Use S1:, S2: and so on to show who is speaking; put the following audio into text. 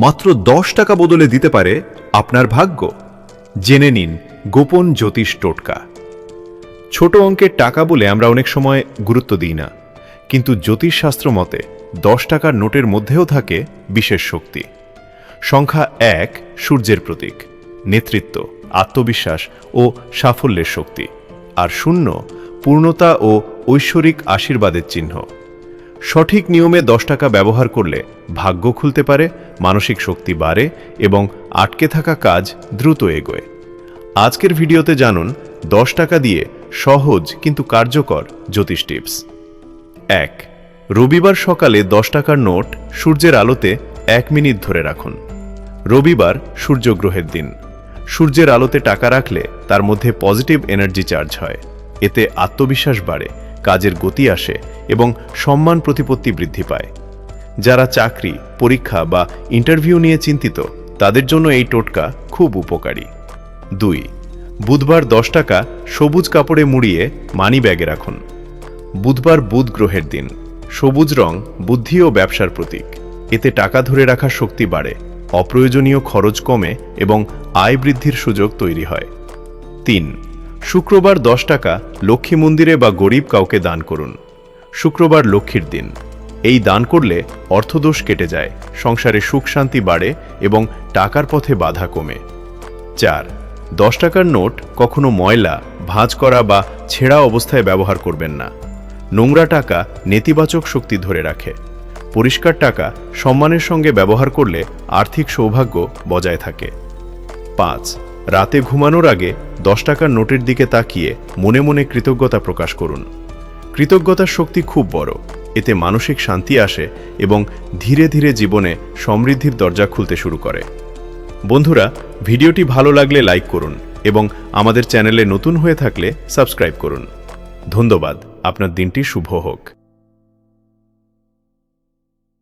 S1: মাত্র দশ টাকা বদলে দিতে পারে আপনার ভাগ্য। জেনে নিন, গোপন জ্যোতিষ টোটকা। ছোট অঙ্কের টাকা বলে আমরা অনেক সময় গুরুত্ব দিই না। কিন্তু জ্যোতিষশাস্ত্র মতে, দশ টাকার নোটের মধ্যেও থাকে বিশেষ শক্তি। সংখ্যা এক, সূর্যের প্রতীক, নেতৃত্ব, আত্মবিশ্বাস ও সাফল্যের শক্তি। আর শূন্য, পূর্ণতা ও ঐশ্বরিক আশীর্বাদের চিহ্ন। সঠিক নিয়মে দশ টাকা ব্যবহার করলে ভাগ্য খুলতে পারে, মানসিক শক্তি বাড়ে এবং আটকে থাকা কাজ দ্রুত এগোয়। আজকের ভিডিওতে জানুন দশ টাকা দিয়ে সহজ কিন্তু কার্যকর জ্যোতিষ টিপস। এক, রবিবার সকালে দশ টাকার নোট সূর্যের আলোতে এক মিনিট ধরে রাখুন। রবিবার সূর্যগ্রহের দিন। সূর্যের আলোতে টাকা রাখলে তার মধ্যে পজিটিভ এনার্জি চার্জ হয়। এতে আত্মবিশ্বাস বাড়ে। কাজের গতি আসে এবং সম্মান প্রতিপত্তি বৃদ্ধি পায়। যারা চাকরি, পরীক্ষা বা ইন্টারভিউ নিয়ে চিন্তিত, তাদের জন্য এই টোটকা খুব উপকারী। দুই, বুধবার দশ টাকা সবুজ কাপড়ে মুড়িয়ে মানি ব্যাগে রাখুন। বুধবার বুধ গ্রহের দিন। সবুজ রং বুদ্ধি ও ব্যবসার প্রতীক। এতে টাকা ধরে রাখার শক্তি বাড়ে, অপ্রয়োজনীয় খরচ কমে এবং আয় বৃদ্ধির সুযোগ তৈরি হয়। তিন শুক্রবার দশ টাকা লক্ষ্মী মন্দিরে বা গরিব কাউকে দান করুন। শুক্রবার লক্ষ্মীর দিন। এই দান করলে অর্থদোষ কেটে যায়, সংসারে সুখ শান্তি বাড়ে এবং টাকার পথে বাধা কমে। চার, দশ টাকার নোট কখনো ময়লা, ভাঁজ করা বা ছেঁড়া অবস্থায় ব্যবহার করবেন না। নোংরা টাকা নেতিবাচক শক্তি ধরে রাখে। পরিষ্কার টাকা সম্মানের সঙ্গে ব্যবহার করলে আর্থিক সৌভাগ্য বজায় থাকে। পাঁচ, রাতে ঘুমানোর আগে দশ টাকার নোটের দিকে তাকিয়ে মনে মনে কৃতজ্ঞতা প্রকাশ করুন। কৃতজ্ঞতার শক্তি খুব বড়। এতে মানসিক শান্তি আসে এবং ধীরে ধীরে জীবনে সমৃদ্ধির দরজা খুলতে শুরু করে। বন্ধুরা, ভিডিওটি ভালো লাগলে লাইক করুন এবং আমাদের চ্যানেলে নতুন হয়ে থাকলে সাবস্ক্রাইব করুন। ধন্যবাদ। আপনার দিনটি শুভ হোক।